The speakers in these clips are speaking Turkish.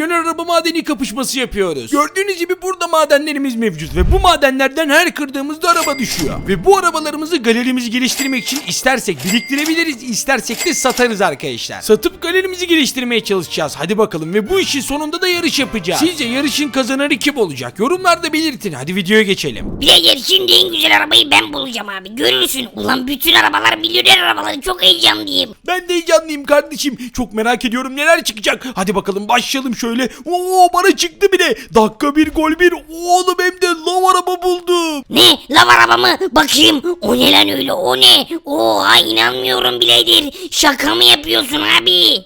milyoner araba madeni kapışması yapıyoruz. Gördüğünüz gibi burada madenlerimiz mevcut ve bu madenlerden her kırdığımızda araba düşüyor. Ve bu arabalarımızı galerimizi geliştirmek için istersek biriktirebiliriz, istersek de satarız arkadaşlar. Satıp galerimizi geliştirmeye çalışacağız. Hadi bakalım ve bu işin sonunda da yarış yapacağız. Sizce yarışın kazananı kim olacak? Yorumlarda belirtin. Hadi videoya geçelim. Birader şimdi en güzel arabayı ben bulacağım abi. Görürsün. Ulan bütün arabalar milyoner arabaları çok heyecanlıyım. Ben de heyecanlıyım kardeşim. Çok merak ediyorum neler çıkacak. Hadi bakalım başlayalım şöyle. Oo bana çıktı bile. Dakika bir gol bir. Oğlum hem de lav araba buldum. Ne? Lav araba mı? Bakayım. O ne lan öyle? O ne? Oha inanmıyorum birader. Şaka mı yapıyorsun abi?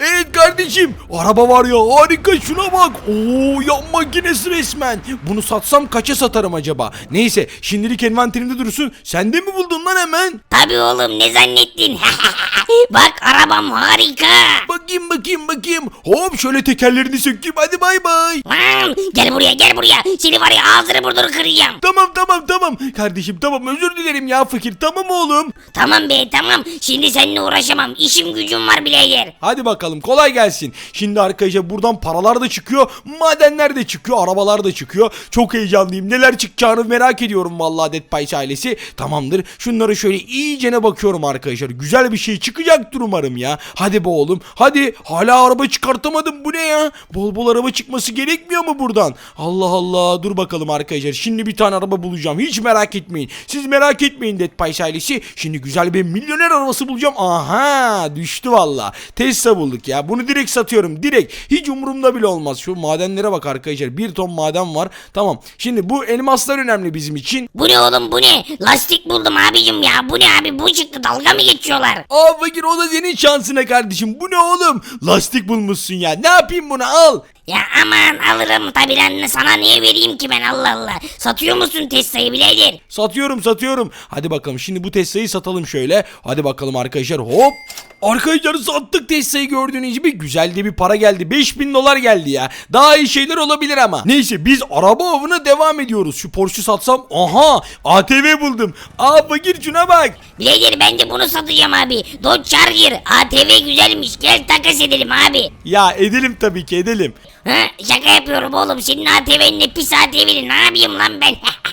Evet kardeşim. Araba var ya harika şuna bak. Oo yan makinesi resmen. Bunu satsam kaça satarım acaba? Neyse şimdilik envanterimde dursun. Sen de mi buldun lan hemen? Tabii oğlum ne zannettin? Bak arabam harika. Bakayım bakayım bakayım. Hop şöyle tekerlerini sökeyim hadi bay bay. Lan gel buraya gel buraya. Seni var ya ağzını burnunu kıracağım. Tamam tamam tamam. Kardeşim tamam özür dilerim ya fakir. Tamam oğlum. Tamam be tamam. Şimdi seninle uğraşamam. İşim gücüm var birader. Hadi bakalım kolay gelsin. Şimdi arkadaşlar buradan paralar da çıkıyor. Madenler de çıkıyor. Arabalar da çıkıyor. Çok heyecanlıyım. Neler çıkacağını merak ediyorum vallahi Dead Pies ailesi. Tamamdır. Şunları şöyle iyicene bakıyorum arkadaşlar. Güzel bir şey çıkacaktır umarım ya. Hadi be oğlum. Hadi. Hala araba çıkartamadım. Bu ne ya? Bol bol araba çıkması gerekmiyor mu buradan? Allah Allah. Dur bakalım arkadaşlar. Şimdi bir tane araba bulacağım. Hiç merak etmeyin. Siz merak etmeyin Dead Pies ailesi. Şimdi güzel bir milyoner arabası bulacağım. Aha düştü valla. Tesla bulduk ya. Bunu direkt satıyorum. Direkt. Hiç umurumda bile olmaz. Şu madenlere bak arkadaşlar. Bir ton maden var. Tamam. Şimdi bu elmaslar önemli bizim için. Bu ne oğlum bu ne? Lastik buldum abicim ya. Bu ne abi? Bu çıktı dalga mı geçiyorlar? Aa fakir o da senin şansına kardeşim. Bu ne oğlum? Lastik bulmuşsun ya. Ne yapayım bunu al. Ya aman alırım tabi lan sana niye vereyim ki ben Allah Allah. Satıyor musun Tesla'yı birader? Satıyorum satıyorum. Hadi bakalım şimdi bu Tesla'yı satalım şöyle. Hadi bakalım arkadaşlar hop. Arkadaşlar sattık Tesla'yı gördüğünüz gibi güzel de bir para geldi. 5000 dolar geldi ya. Daha iyi şeyler olabilir ama. Neyse biz araba avına devam ediyoruz. Şu Porsche'u satsam aha ATV buldum. Aa fakir şuna bak. Birader ben de bunu satacağım abi. Dodge Charger ATV güzelmiş gel takas edelim abi. Ya edelim tabii ki edelim. Ha, şaka yapıyorum oğlum senin ATV'nin pis ATV'nin ne yapayım lan ben?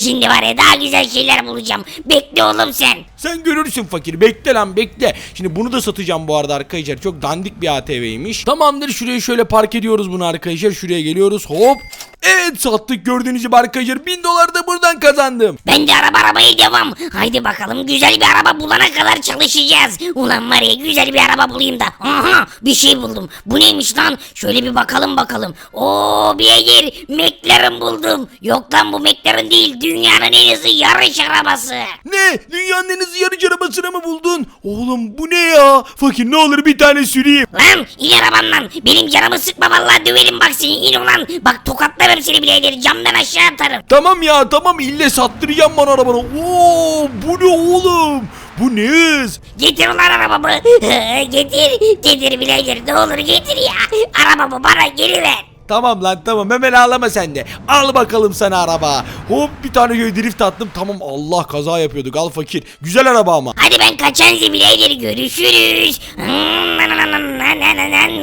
Şimdi var ya daha güzel şeyler bulacağım. Bekle oğlum sen. Sen görürsün fakir. Bekle lan bekle. Şimdi bunu da satacağım bu arada arkadaşlar. Çok dandik bir ATV'ymiş. Tamamdır şuraya şöyle park ediyoruz bunu arkadaşlar. Şuraya geliyoruz. Hop. Evet sattık gördüğünüz gibi arkadaşlar. 1000 dolar da buradan kazandım. Ben de araba aramaya devam. Haydi bakalım güzel bir araba bulana kadar çalışacağız. Ulan var ya güzel bir araba bulayım da. Aha bir şey buldum. Bu neymiş lan? Şöyle bir bakalım bakalım. Oo bir yer McLaren buldum. Yok lan bu McLaren değil. Dünyanın en hızlı yarış arabası. Ne? Dünyanın en hızlı yarış arabasını mı buldun? Oğlum bu ne ya? Fakir ne olur bir tane süreyim. Lan in arabamdan. Benim canımı sıkma vallahi döverim bak seni in ulan. Bak tokatlarım seni birader camdan aşağı atarım. Tamam ya tamam ille sattıracağım bana arabanı. Oo bu ne oğlum? Bu ne hız? Getir ulan arabamı. getir. Getir birader ne olur getir ya. Arabamı bana geri ver. Tamam lan tamam hemen ağlama sen de. Al bakalım sana araba. Hop bir tane şöyle drift attım. Tamam Allah kaza yapıyorduk al fakir. Güzel araba ama. Hadi ben kaçan birader görüşürüz. Hmm.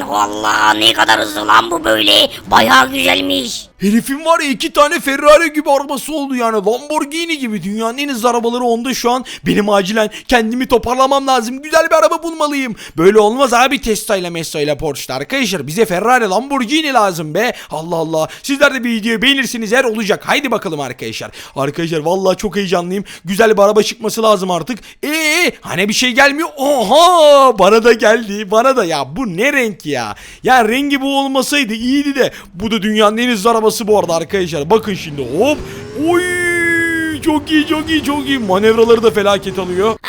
Allah ne kadar hızlı lan bu böyle. Bayağı güzelmiş. Herifin var ya iki tane Ferrari gibi arabası oldu yani. Lamborghini gibi. Dünyanın en hızlı arabaları onda şu an. Benim acilen kendimi toparlamam lazım. Güzel bir araba bulmalıyım. Böyle olmaz abi. Tesla ile Mesla ile Porsche'da arkadaşlar bize Ferrari Lamborghini lazım be. Allah Allah. Sizler de bir videoyu beğenirsiniz. Her olacak. Haydi bakalım arkadaşlar. Arkadaşlar vallahi çok heyecanlıyım. Güzel bir araba çıkması lazım artık. Eee hani bir şey gelmiyor? Oha! Bana da geldi. Bana da. Ya bu ne renk ya? Ya rengi bu olmasaydı iyiydi de bu da dünyanın en hızlı arabası bu arada arkadaşlar. Bakın şimdi hop. Oy! Çok iyi çok iyi çok iyi. Manevraları da felaket alıyor.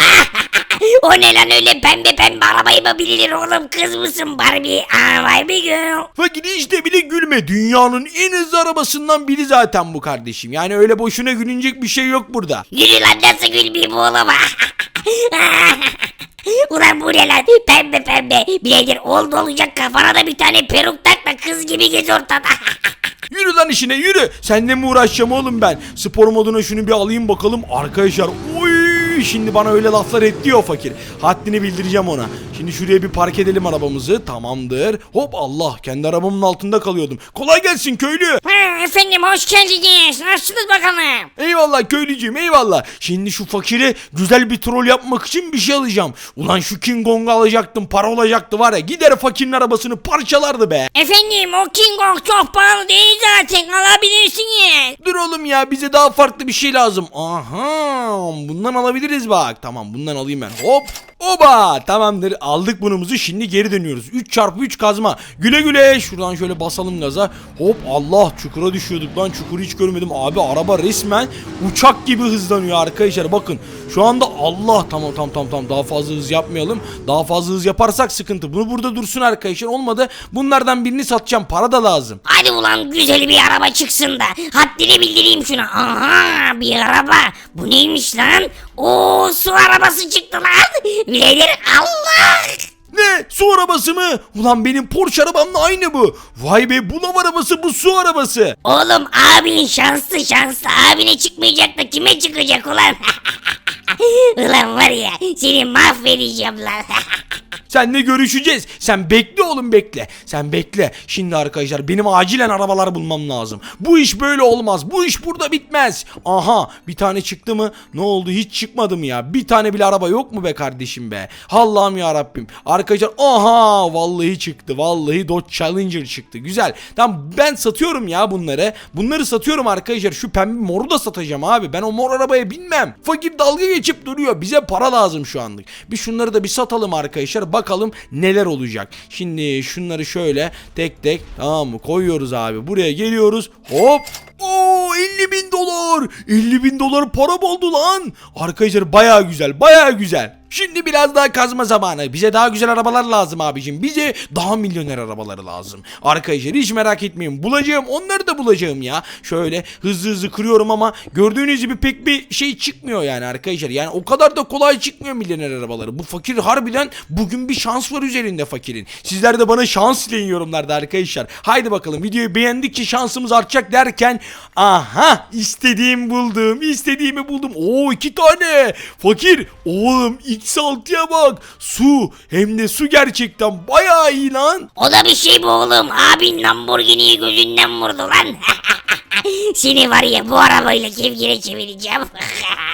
O ne lan öyle pembe pembe arabayı mı bilir oğlum? Kız mısın Barbie? Aa Barbie girl. Fakir işte bile gülme. Dünyanın en hızlı arabasından biri zaten bu kardeşim. Yani öyle boşuna gülünecek bir şey yok burada. Yürü lan nasıl gülmeyeyim oğlum. Ulan bu ne lan? Pembe pembe. Birader oldu olacak kafana da bir tane peruk tak da kız gibi gez ortada. Yürü lan işine yürü. Seninle mi uğraşacağım oğlum ben? Spor moduna şunu bir alayım bakalım. Arkadaşlar oy şimdi bana öyle laflar etti o fakir. Haddini bildireceğim ona. Şimdi şuraya bir park edelim arabamızı. Tamamdır. Hop Allah kendi arabamın altında kalıyordum. Kolay gelsin köylü. Ha, efendim hoş geldiniz. Nasılsınız bakalım? Eyvallah köylücüğüm eyvallah. Şimdi şu fakire güzel bir troll yapmak için bir şey alacağım. Ulan şu King Kong'u alacaktım para olacaktı var ya. Gider fakirin arabasını parçalardı be. Efendim o King Kong çok pahalı değil zaten alabilirsiniz. Dur oğlum ya bize daha farklı bir şey lazım. Aha bundan alabiliriz bak. Tamam bundan alayım ben. Hop. Oba! Tamamdır aldık bunumuzu şimdi geri dönüyoruz. 3 çarpı 3 kazma. Güle güle. Şuradan şöyle basalım gaza. Hop Allah çukura düşüyorduk lan. Çukuru hiç görmedim. Abi araba resmen uçak gibi hızlanıyor arkadaşlar. Bakın şu anda Allah tamam tamam tamam tamam. Daha fazla hız yapmayalım. Daha fazla hız yaparsak sıkıntı. Bunu burada dursun arkadaşlar. Olmadı. Bunlardan birini satacağım. Para da lazım. Hadi ulan güzel bir araba çıksın da haddini bildireyim şuna. Aha bir araba. Bu neymiş lan? Oo su arabası çıktı lan. Birader Allah. Ne? Su arabası mı? Ulan benim Porsche arabamla aynı bu. Vay be bu lav arabası bu su arabası. Oğlum abin şanslı şanslı. Abine çıkmayacak da kime çıkacak ulan? ulan var ya seni mahvedeceğim lan. Seninle görüşeceğiz. Sen bekle oğlum bekle. Sen bekle. Şimdi arkadaşlar benim acilen arabalar bulmam lazım. Bu iş böyle olmaz. Bu iş burada bitmez. Aha bir tane çıktı mı? Ne oldu hiç çıkmadı mı ya? Bir tane bile araba yok mu be kardeşim be? Allah'ım ya Rabbim. Arkadaşlar aha vallahi çıktı. Vallahi Dodge Challenger çıktı. Güzel. Tamam ben satıyorum ya bunları. Bunları satıyorum arkadaşlar. Şu pembe moru da satacağım abi. Ben o mor arabaya binmem. Fakir dalga geçip duruyor. Bize para lazım şu anlık. Bir şunları da bir satalım arkadaşlar. Bakalım neler olacak. Şimdi şunları şöyle tek tek tamam mı koyuyoruz abi. Buraya geliyoruz. Hop. Oo 50 bin dolar. 50 bin dolar para oldu lan. Arkadaşlar baya güzel baya güzel. Şimdi biraz daha kazma zamanı. Bize daha güzel arabalar lazım abicim. Bize daha milyoner arabaları lazım. Arkadaşlar hiç merak etmeyin. Bulacağım. Onları da bulacağım ya. Şöyle hızlı hızlı kırıyorum ama gördüğünüz gibi pek bir şey çıkmıyor yani arkadaşlar. Yani o kadar da kolay çıkmıyor milyoner arabaları. Bu fakir harbiden bugün bir şans var üzerinde fakirin. Sizler de bana şans dileyin yorumlarda arkadaşlar. Haydi bakalım videoyu beğendikçe şansımız artacak derken aha istediğim buldum. istediğimi buldum. Oo iki tane. Fakir oğlum X6'ya bak. Su hem de su gerçekten bayağı iyi lan. O da bir şey bu oğlum. Abin Lamborghini'yi gözünden vurdu lan. Seni var ya bu arabayla kevgire çevireceğim.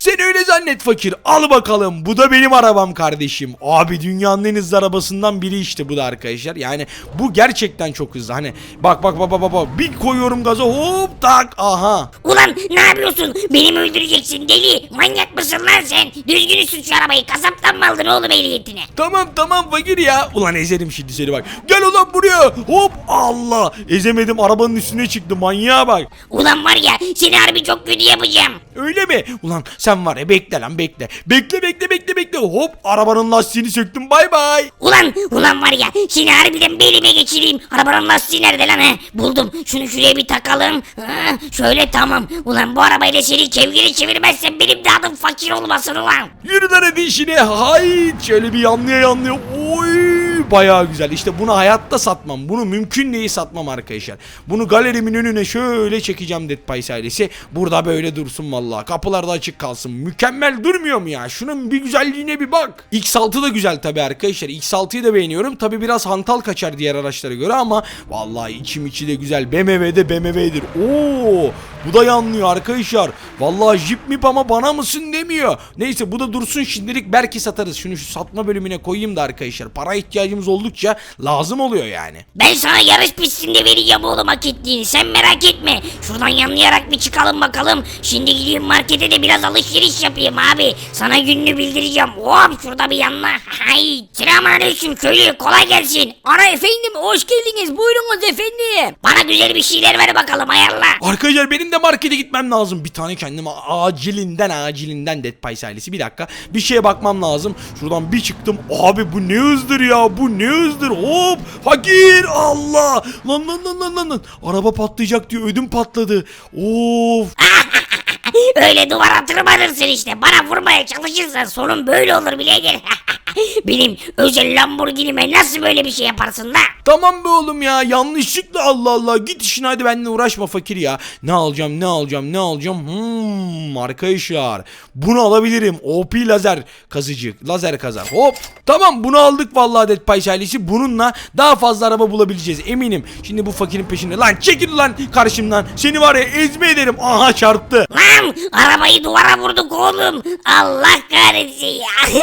Sen öyle zannet fakir. Al bakalım. Bu da benim arabam kardeşim. Abi dünyanın en hızlı arabasından biri işte bu da arkadaşlar. Yani bu gerçekten çok hızlı. Hani bak bak bak bak bak. Bir koyuyorum gaza hop tak. Aha. Ulan ne yapıyorsun? Beni mi öldüreceksin deli? Manyak mısın lan sen? Düzgün sür şu arabayı. Kasaptan mı aldın oğlum ehliyetini? Tamam tamam fakir ya. Ulan ezerim şimdi seni bak. Gel ulan buraya. Hop Allah. Ezemedim arabanın üstüne çıktı manyağa bak. Ulan var ya seni harbi çok kötü yapacağım. Öyle mi? Ulan sen var ya bekle lan bekle. Bekle bekle bekle bekle. Hop arabanın lastiğini söktüm bay bay. Ulan ulan var ya seni harbiden bir elime geçireyim. Arabanın lastiği nerede lan he? Buldum. Şunu şuraya bir takalım. Ha, şöyle tamam. Ulan bu arabayla seni kevgiri çevirmezsem benim de adım fakir olmasın ulan. Yürü lan hadi işine. Hayt. Şöyle bir yanlıya yanlıya. Oy. Bayağı güzel. İşte bunu hayatta satmam. Bunu mümkün değil satmam arkadaşlar. Bunu galerimin önüne şöyle çekeceğim Dead Pies ailesi. Burada böyle dursun vallahi. Kapılar da açık kalsın. Mükemmel durmuyor mu ya? Şunun bir güzelliğine bir bak. X6 da güzel tabi arkadaşlar. X6'yı da beğeniyorum. Tabi biraz hantal kaçar diğer araçlara göre ama vallahi içim içi de güzel. BMW'de BMW'dir. Oo! Bu da yanlıyor arkadaşlar. Vallahi jip mip ama bana mısın demiyor. Neyse bu da dursun şimdilik belki satarız. Şunu şu satma bölümüne koyayım da arkadaşlar. Para ihtiyacımız oldukça lazım oluyor yani. Ben sana yarış pistinde vereceğim oğlum hak ettiğini sen merak etme. Şuradan yanlayarak bir çıkalım bakalım. Şimdi gideyim markete de biraz alışveriş yapayım abi. Sana gününü bildireceğim. Hop şurada bir yanla. Hay. Selamünaleyküm köylü kolay gelsin. Ana efendim hoş geldiniz buyurunuz efendim. Bana güzel bir şeyler ver bakalım ayarla. Arkadaşlar benim de markete gitmem lazım. Bir tane kendime acilinden acilinden Dead Pies ailesi. Bir dakika. Bir şeye bakmam lazım. Şuradan bir çıktım. Abi bu ne hızdır ya? Bu ne hızdır? Hop! Fakir! Allah! Lan lan lan lan lan. Araba patlayacak diyor. Ödüm patladı. Of! Öyle duvara tırmanırsın işte. Bana vurmaya çalışırsan sonun böyle olur birader. Benim özel Lamborghini'me nasıl böyle bir şey yaparsın da? Tamam be oğlum ya yanlışlıkla Allah Allah git işine hadi benimle uğraşma fakir ya. Ne alacağım ne alacağım ne alacağım hmm arkadaşlar bunu alabilirim OP lazer kazıcı lazer kazar hop tamam bunu aldık vallahi Dead Pies ailesi bununla daha fazla araba bulabileceğiz eminim. Şimdi bu fakirin peşinde lan çekil lan karşımdan seni var ya ezme ederim aha çarptı. Lan arabayı duvara vurduk oğlum. Allah kahretsin ya.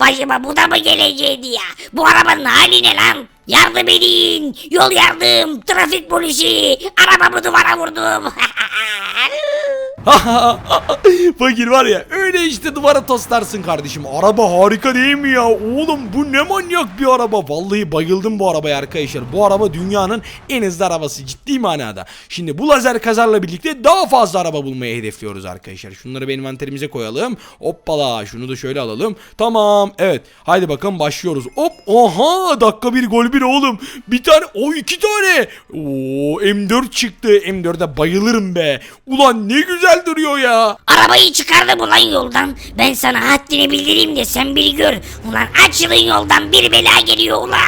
Başıma bu da mı geleceğiydi ya? Bu arabanın hali ne lan? Yardım edin. Yol yardım. Trafik polisi. Arabamı duvara vurdum. Fakir var ya öyle işte duvara toslarsın kardeşim. Araba harika değil mi ya? Oğlum bu ne manyak bir araba. Vallahi bayıldım bu arabaya arkadaşlar. Bu araba dünyanın en hızlı arabası ciddi manada. Şimdi bu lazer kazarla birlikte daha fazla araba bulmayı hedefliyoruz arkadaşlar. Şunları benim envanterimize koyalım. Hoppala şunu da şöyle alalım. Tamam evet. Haydi bakalım başlıyoruz. Hop oha dakika bir gol bir oğlum. Bir tane o iki tane. Oo M4 çıktı. M4'e bayılırım be. Ulan ne güzel duruyor ya. Arabayı çıkardım ulan yoldan. Ben sana haddini bildireyim de sen bir gör. Ulan açılın yoldan bir bela geliyor ulan.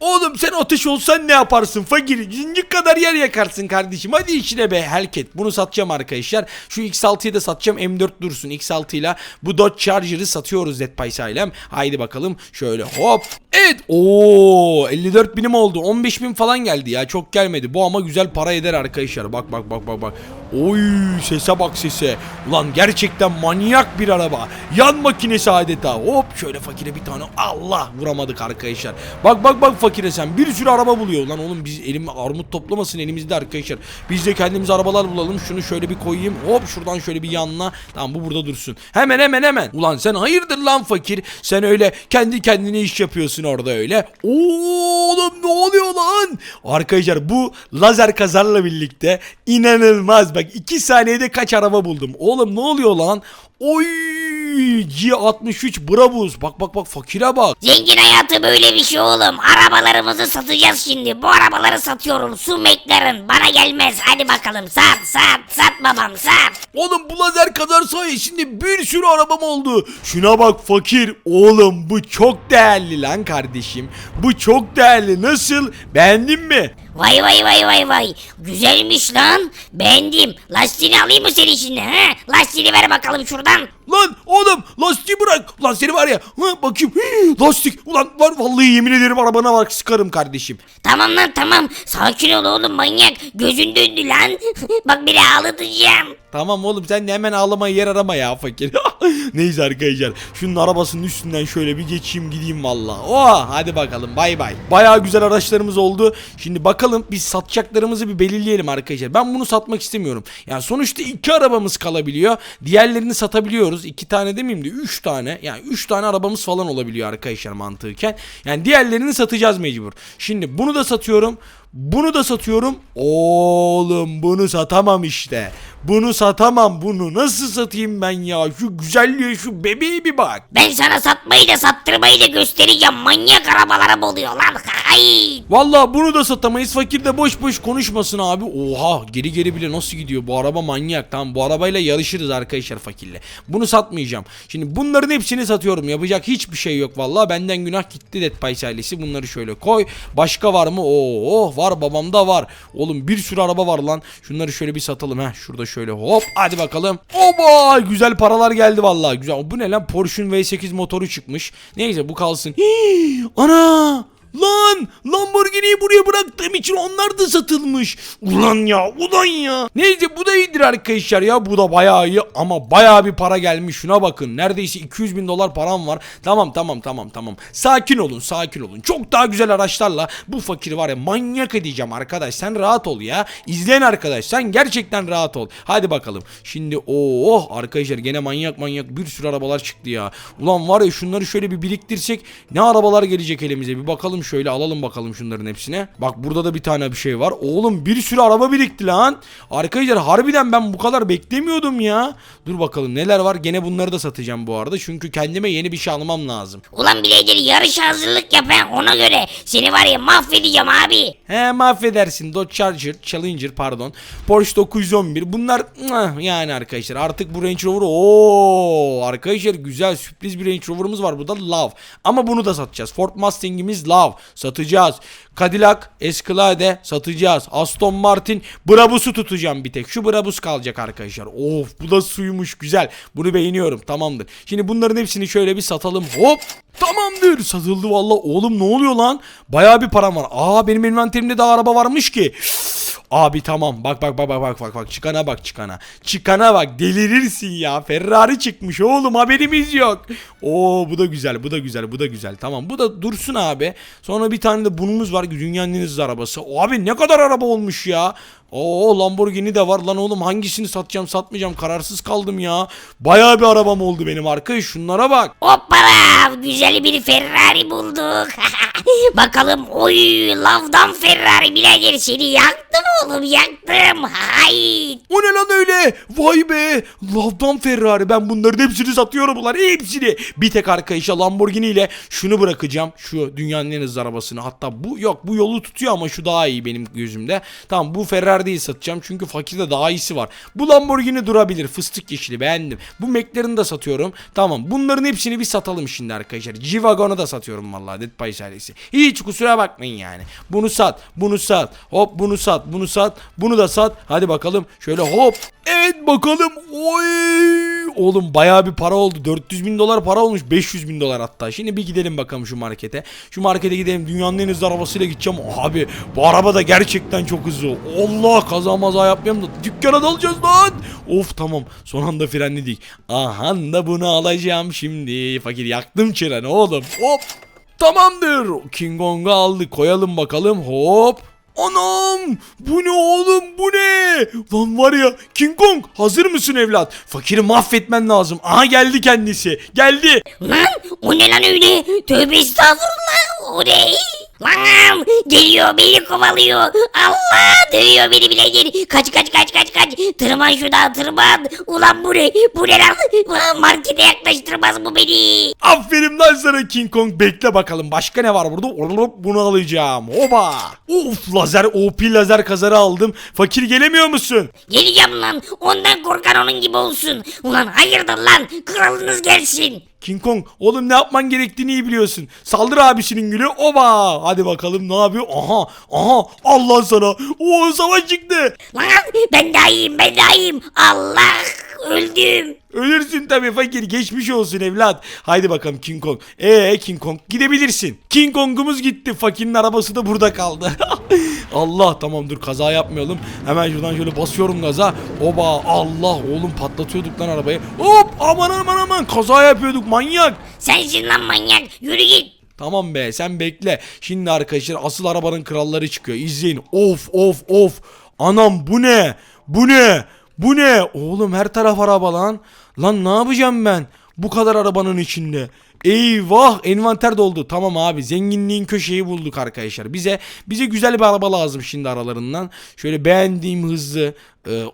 Oğlum sen ateş olsan ne yaparsın fakir? Zincir kadar yer yakarsın kardeşim. Hadi işine be Helket. Bunu satacağım arkadaşlar. Şu X6'yı da satacağım. M4 dursun. X6 ile bu Dodge Charger'ı satıyoruz Dead Pies ailem. Haydi bakalım. Şöyle hop. Evet. Oo 54 binim oldu. 15 bin falan geldi ya. Çok gelmedi. Bu ama güzel para eder arkadaşlar. Bak bak bak bak bak. Oy sese bak sese. Ulan gerçekten manyak bir araba. Yan makinesi adeta. Hop şöyle fakire bir tane. Allah vuramadık arkadaşlar. Bak bak bak fakire sen. Bir sürü araba buluyor. Lan oğlum biz elim armut toplamasın elimizde arkadaşlar. Biz de kendimize arabalar bulalım. Şunu şöyle bir koyayım. Hop şuradan şöyle bir yanına. Tamam bu burada dursun. Hemen hemen hemen. Ulan sen hayırdır lan fakir. Sen öyle kendi kendine iş yapıyorsun orada öyle. Oğlum ne oluyor lan? Arkadaşlar bu lazer kazarla birlikte inanılmaz. Bak 2 saniyede kaç araba buldum. Oğlum ne oluyor lan? Oy G63 Brabus. Bak bak bak fakire bak. Zengin hayatı böyle bir şey oğlum. Arabalarımızı satacağız şimdi. Bu arabaları satıyorum. Su McLaren bana gelmez. Hadi bakalım sat sat sat babam sat. Oğlum bu lazer kazar sayesinde bir sürü arabam oldu. Şuna bak fakir. Oğlum bu çok değerli lan kardeşim. Bu çok değerli. Nasıl? Beğendin mi? Vay vay vay vay vay. Güzelmiş lan. Beğendim. Lastiğini alayım mı senin şimdi he? Lastiğini ver bakalım şuradan. Lan oğlum lastiği bırak. Lan seni var ya. Ha, bakayım. Hii, lastik. Ulan var vallahi yemin ederim arabana bak sıkarım kardeşim. Tamam lan tamam. Sakin ol oğlum manyak. Gözün döndü lan. Bak biri ağlatacağım. Tamam oğlum sen de hemen ağlamaya yer arama ya fakir. Neyse arkadaşlar şunun arabasının üstünden şöyle bir geçeyim gideyim valla. Oha hadi bakalım bay bay. Baya güzel araçlarımız oldu. Şimdi bakalım biz satacaklarımızı bir belirleyelim arkadaşlar. Ben bunu satmak istemiyorum. Yani sonuçta iki arabamız kalabiliyor. Diğerlerini satabiliyoruz. İki tane demeyeyim de üç tane. Yani üç tane arabamız falan olabiliyor arkadaşlar mantıken. Yani diğerlerini satacağız mecbur. Şimdi bunu da satıyorum. Bunu da satıyorum. Oğlum bunu satamam işte. Bunu satamam bunu. Nasıl satayım ben ya? Şu güzelliğe şu bebeğe bir bak. Ben sana satmayı da sattırmayı da göstereceğim. Manyak arabalara buluyor lan. Ay. Vallahi bunu da satamayız. Fakir de boş boş konuşmasın abi. Oha geri geri bile nasıl gidiyor? Bu araba manyak. Tamam bu arabayla yarışırız arkadaşlar fakirle. Bunu satmayacağım. Şimdi bunların hepsini satıyorum. Yapacak hiçbir şey yok vallahi. Benden günah gitti Dead Pies ailesi. Bunları şöyle koy. Başka var mı? Oo oh, var babamda var. Oğlum bir sürü araba var lan. Şunları şöyle bir satalım. Heh şurada şöyle hop. Hadi bakalım. Oba güzel paralar geldi vallahi. Güzel. Bu ne lan? Porsche'un V8 motoru çıkmış. Neyse bu kalsın. Hii, ana! Lan Lamborghini'yi buraya bıraktığım için onlar da satılmış. Ulan ya ulan ya. Neyse bu da iyidir arkadaşlar ya. Bu da bayağı iyi ama bayağı bir para gelmiş. Şuna bakın neredeyse 200 bin dolar param var. Tamam tamam tamam tamam. Sakin olun sakin olun. Çok daha güzel araçlarla bu fakiri var ya manyak edeceğim arkadaş. Sen rahat ol ya. İzleyen arkadaş sen gerçekten rahat ol. Hadi bakalım. Şimdi oh arkadaşlar gene manyak manyak bir sürü arabalar çıktı ya. Ulan var ya şunları şöyle bir biriktirsek ne arabalar gelecek elimize bir bakalım bakalım şöyle alalım bakalım şunların hepsine. Bak burada da bir tane bir şey var. Oğlum bir sürü araba birikti lan. Arkadaşlar harbiden ben bu kadar beklemiyordum ya. Dur bakalım neler var. Gene bunları da satacağım bu arada. Çünkü kendime yeni bir şey almam lazım. Ulan birader yarışa hazırlık yap ha ona göre. Seni var ya mahvedeceğim abi. He mahvedersin. Dodge Charger, Challenger pardon. Porsche 911. Bunlar yani arkadaşlar artık bu Range Rover ooo arkadaşlar güzel sürpriz bir Range Rover'ımız var. Bu da Love. Ama bunu da satacağız. Ford Mustang'imiz Love. Satacağız. Cadillac Escalade satacağız. Aston Martin Brabus'u tutacağım bir tek. Şu Brabus kalacak arkadaşlar. Of bu da suymuş güzel. Bunu beğeniyorum. Tamamdır. Şimdi bunların hepsini şöyle bir satalım. Hop. Tamamdır. Satıldı valla. Oğlum ne oluyor lan? Bayağı bir param var. Aa benim envanterimde daha araba varmış ki. Abi tamam bak bak bak bak bak bak bak çıkana bak çıkana. Çıkana bak delirirsin ya. Ferrari çıkmış oğlum haberimiz yok. Oo bu da güzel bu da güzel bu da güzel. Tamam bu da dursun abi. Sonra bir tane de bunumuz var dünyanın en hızlı arabası. Abi ne kadar araba olmuş ya. Oo Lamborghini de var lan oğlum hangisini satacağım satmayacağım kararsız kaldım ya. Bayağı bir arabam oldu benim arkadaş şunlara bak. Hoppala güzel bir Ferrari bulduk. Bakalım oy lavdan Ferrari birader seni yaktım oğlum yaktım. Hay. O ne lan öyle? Vay be. Lavdan Ferrari. Ben bunların hepsini satıyorum ulan. Hepsini. Bir tek arkadaşa Lamborghini ile şunu bırakacağım. Şu dünyanın en hızlı arabasını. Hatta bu yok bu yolu tutuyor ama şu daha iyi benim gözümde. Tamam bu Ferrari değil satacağım. Çünkü fakirde daha iyisi var. Bu Lamborghini durabilir. Fıstık yeşili beğendim. Bu McLaren'ı da satıyorum. Tamam bunların hepsini bir satalım şimdi arkadaşlar. G-Wagon'u da satıyorum vallahi Dead by serisi. Hiç kusura bakmayın yani. Bunu sat. Bunu sat. Hop bunu sat. Bunu sat. Bunu da sat. Hadi bakalım. Şöyle hop. Evet bakalım. Oy. Oğlum bayağı bir para oldu. 400 bin dolar para olmuş. 500 bin dolar hatta. Şimdi bir gidelim bakalım şu markete. Şu markete gidelim. Dünyanın en hızlı arabasıyla gideceğim. Abi bu araba da gerçekten çok hızlı. Allah kaza maza yapmayalım da dükkana dalacağız lan. Of tamam. Son anda frenledik. Aha da bunu alacağım şimdi. Fakir yaktım çırağını oğlum. Hop. Tamamdır. King Kong'u aldık. Koyalım bakalım. Hop. Anam! Bu ne oğlum bu ne? Lan var ya King Kong hazır mısın evlat? Fakiri mahvetmen lazım. Aha geldi kendisi. Geldi. Lan o ne lan öyle? Tövbe estağfurullah o ne? Lan geliyor beni kovalıyor. Allah dövüyor beni birader. Kaç kaç kaç kaç kaç. Tırman şuradan tırman. Ulan bu ne? Bu ne lan? Markete yaklaştırmaz bu beni. Aferin lan sana King Kong. Bekle bakalım. Başka ne var burada? Hop, Bunu alacağım. Oba. Uf lazer OP lazer kazarı aldım. Fakir gelemiyor musun? Geleceğim lan. Ondan korkan onun gibi olsun. Ulan hayırdır lan. Kralınız gelsin. King Kong oğlum ne yapman gerektiğini iyi biliyorsun. Saldır abisinin gülü. Oba. Hadi bakalım ne yapıyor? Aha. Aha. Allah sana. O savaş çıktı. Lan ben daha iyiyim ben daha iyiyim. Allah öldüm. Ölürsün tabii fakir geçmiş olsun evlat. Haydi bakalım King Kong. Ee King Kong gidebilirsin. King Kong'umuz gitti. Fakirin arabası da burada kaldı. Allah tamam dur kaza yapmayalım. Hemen şuradan şöyle basıyorum gaza. Oba Allah oğlum patlatıyorduk lan arabayı. Hop aman aman aman kaza yapıyorduk manyak. Sensin lan manyak. Yürü git. Tamam be sen bekle. Şimdi arkadaşlar asıl arabanın kralları çıkıyor. İzleyin. Of of of. Anam bu ne? Bu ne? Bu ne? Oğlum her taraf araba lan. Lan ne yapacağım ben? Bu kadar arabanın içinde. Eyvah envanter doldu. Tamam abi zenginliğin köşeyi bulduk arkadaşlar. Bize bize güzel bir araba lazım şimdi aralarından. Şöyle beğendiğim hızlı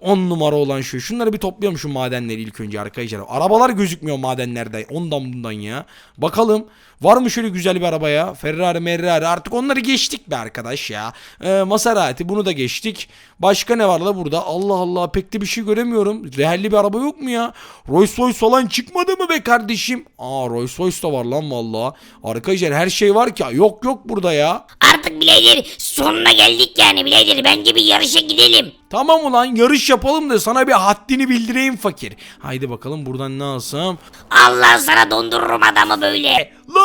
10 numara olan şu. Şunları bir toplayalım şu madenleri ilk önce arkadaşlar. Arabalar gözükmüyor madenlerde. Ondan bundan ya. Bakalım. Var mı şöyle güzel bir araba ya? Ferrari, Merrari artık onları geçtik be arkadaş ya. Ee, Maserati bunu da geçtik. Başka ne var la burada? Allah Allah pek de bir şey göremiyorum. Realli bir araba yok mu ya? Rolls Royce falan çıkmadı mı be kardeşim? Aa Rolls Royce da var lan valla. Arkadaşlar her şey var ki. Yok yok burada ya. Artık birader sonuna geldik yani birader. Bence bir yarışa gidelim. Tamam ulan yarış yapalım da sana bir haddini bildireyim fakir. Haydi bakalım buradan ne alsam. Allah sana dondururum adamı böyle. Lan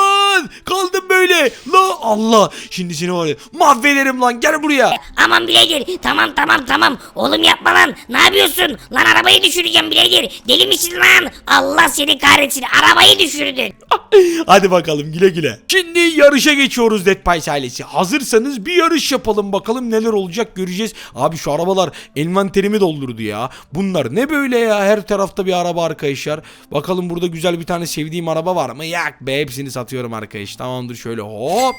kaldım böyle. La Allah. Şimdi seni var ya mahvederim lan gel buraya. Aman birader tamam tamam tamam. Oğlum yapma lan. Ne yapıyorsun? Lan arabayı düşüreceğim birader. Deli misin lan? Allah seni kahretsin. Arabayı düşürdün. Hadi bakalım güle güle. Şimdi yarışa geçiyoruz Dead Pies ailesi. Hazırsanız bir yarış yapalım bakalım neler olacak göreceğiz. Abi şu arabalar envanterimi doldurdu ya. Bunlar ne böyle ya her tarafta bir araba arkadaşlar. Bakalım burada güzel bir tane sevdiğim araba var mı? Yak be hepsini satıyorum arkadaş. Tamamdır şöyle hop.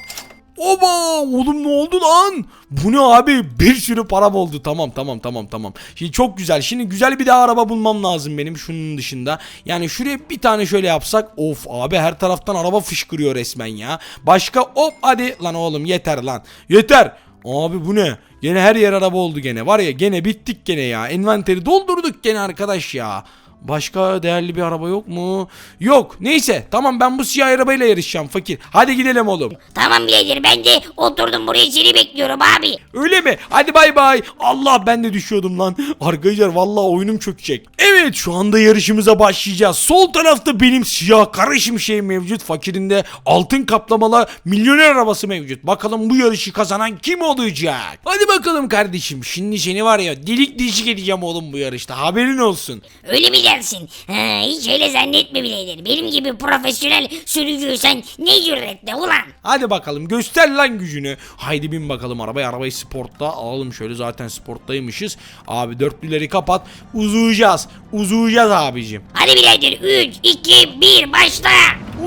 Oba oğlum ne oldu lan? Bu ne abi? Bir sürü param oldu. Tamam tamam tamam tamam. Şimdi çok güzel. Şimdi güzel bir daha araba bulmam lazım benim şunun dışında. Yani şuraya bir tane şöyle yapsak. Of abi her taraftan araba fışkırıyor resmen ya. Başka hop hadi lan oğlum yeter lan. Yeter. Abi bu ne? Gene her yer araba oldu gene. Var ya gene bittik gene ya. Envanteri doldurduk gene arkadaş ya. Başka değerli bir araba yok mu? Yok. Neyse. Tamam ben bu siyah arabayla yarışacağım fakir. Hadi gidelim oğlum. Tamam birader ben de oturdum buraya seni bekliyorum abi. Öyle mi? Hadi bay bay. Allah ben de düşüyordum lan. Arkadaşlar vallahi oyunum çökecek. Evet şu anda yarışımıza başlayacağız. Sol tarafta benim siyah karışım şey mevcut. Fakirinde altın kaplamalı milyoner arabası mevcut. Bakalım bu yarışı kazanan kim olacak? Hadi bakalım kardeşim. Şimdi seni var ya delik deşik edeceğim oğlum bu yarışta. Haberin olsun. Öyle mi dersin? Ha, hiç öyle zannetme birader. Benim gibi profesyonel sürücüysen ne cüretle ulan. Hadi bakalım göster lan gücünü. Haydi bin bakalım arabaya. Arabayı sportta alalım şöyle zaten sporttaymışız. Abi dörtlüleri kapat. Uzayacağız. Uzayacağız abicim. Hadi birader 3, 2, 1 başla.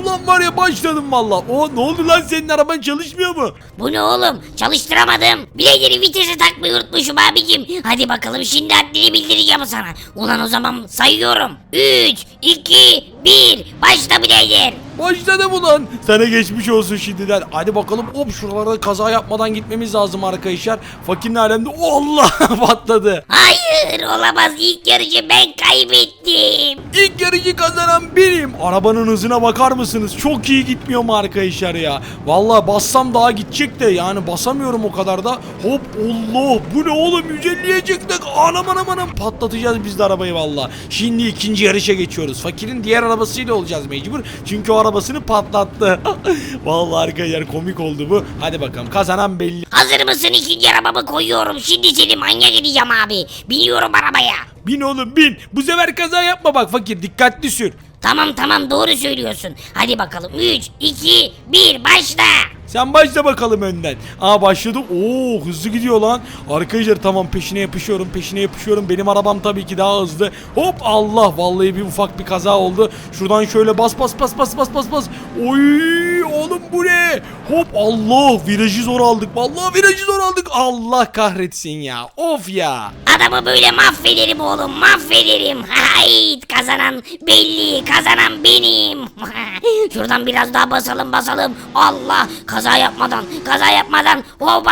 Ulan var ya başladım valla. O ne oldu lan senin araban çalışmıyor mu? Bu ne oğlum? Çalıştıramadım. Bilader'i vitese takmayı unutmuşum abicim. Hadi bakalım şimdi haddini bildireceğim sana. Ulan o zaman sayıyorum. 3, 2, 1 başla birader. Başladım ulan. Sana geçmiş olsun şimdiden. Hadi bakalım hop şuralarda kaza yapmadan gitmemiz lazım arkadaşlar. Fakirin alemde Allah patladı. Hayır olamaz ilk yarışı ben kaybettim. İlk yarışı kazanan benim. Arabanın hızına bakar mısınız? Çok iyi gitmiyor mu arkadaşlar ya? Vallahi bassam daha gidecek de yani basamıyorum o kadar da. Hop Allah bu ne oğlum 150'ye çıktık. Anam anam anam patlatacağız biz de arabayı valla. Şimdi ikinci yarışa geçiyoruz. Fakirin diğer arabasıyla olacağız mecbur. Çünkü o arabasını patlattı. vallahi arkadaşlar komik oldu bu. Hadi bakalım kazanan belli. Hazır mısın ikinci arabamı koyuyorum. Şimdi seni manyak edeceğim abi. Biniyorum arabaya. Bin oğlum bin. Bu sefer kaza yapma bak fakir dikkatli sür. Tamam tamam doğru söylüyorsun. Hadi bakalım 3, 2, 1 başla. Sen başla bakalım önden. Aa başladı. Oo hızlı gidiyor lan. Arkadaşlar tamam peşine yapışıyorum peşine yapışıyorum. Benim arabam tabii ki daha hızlı. Hop Allah vallahi bir ufak bir kaza oldu. Şuradan şöyle bas bas bas bas bas bas bas. Oy oğlum bu ne? Hop Allah virajı zor aldık. Vallahi virajı zor aldık. Allah kahretsin ya. Of ya. Adamı böyle mahvederim oğlum mahvederim. Hayt kazanan belli kazanan benim. Şuradan biraz daha basalım basalım. Allah kaza yapmadan kaza yapmadan. Hoba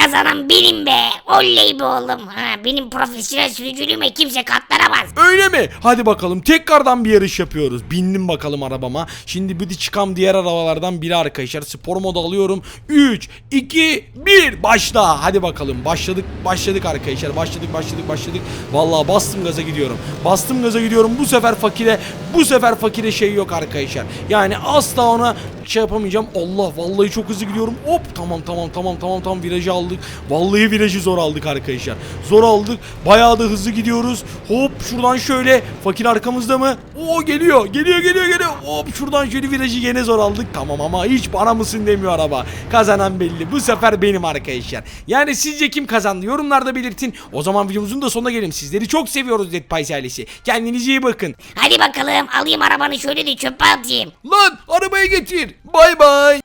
kazanan benim be. Oley be oğlum. Ha, benim profesyonel sürücülüğüme kimse katlanamaz. Öyle mi? Hadi bakalım tekrardan bir yarış yapıyoruz. Bindim bakalım arabama. Şimdi bir de çıkan diğer arabalardan biri arkadaşlar. Spor modu alıyorum. 3, 2, 1 başla. Hadi bakalım başladık başladık arkadaşlar. Başladık başladık başladık. Vallahi bastım gaza gidiyorum. Bastım gaza gidiyorum. Bu sefer fakire bu sefer fakire şey yok arkadaşlar. Yani asla ona şey yapamayacağım. Allah vallahi çok hızlı gidiyorum. Hop tamam tamam tamam tamam tamam virajı aldık. Vallahi virajı zor aldık arkadaşlar. Zor aldık. Bayağı da hızlı gidiyoruz. Hop şuradan şöyle fakir arkamızda mı? Oo geliyor. Geliyor geliyor geliyor. Hop şuradan şöyle virajı yine zor aldık. Tamam ama hiç bana mısın demiyor araba. Kazanan belli. Bu sefer benim arkadaşlar. Yani sizce kim kazandı? Yorumlarda belirtin. O zaman videomuzun da sonuna gelelim. Sizleri çok seviyoruz Dead Pies ailesi. Kendinize iyi bakın. Hadi bakalım alayım arabanı şöyle de çöpe atayım. Lan arabayı getir. Bay bay.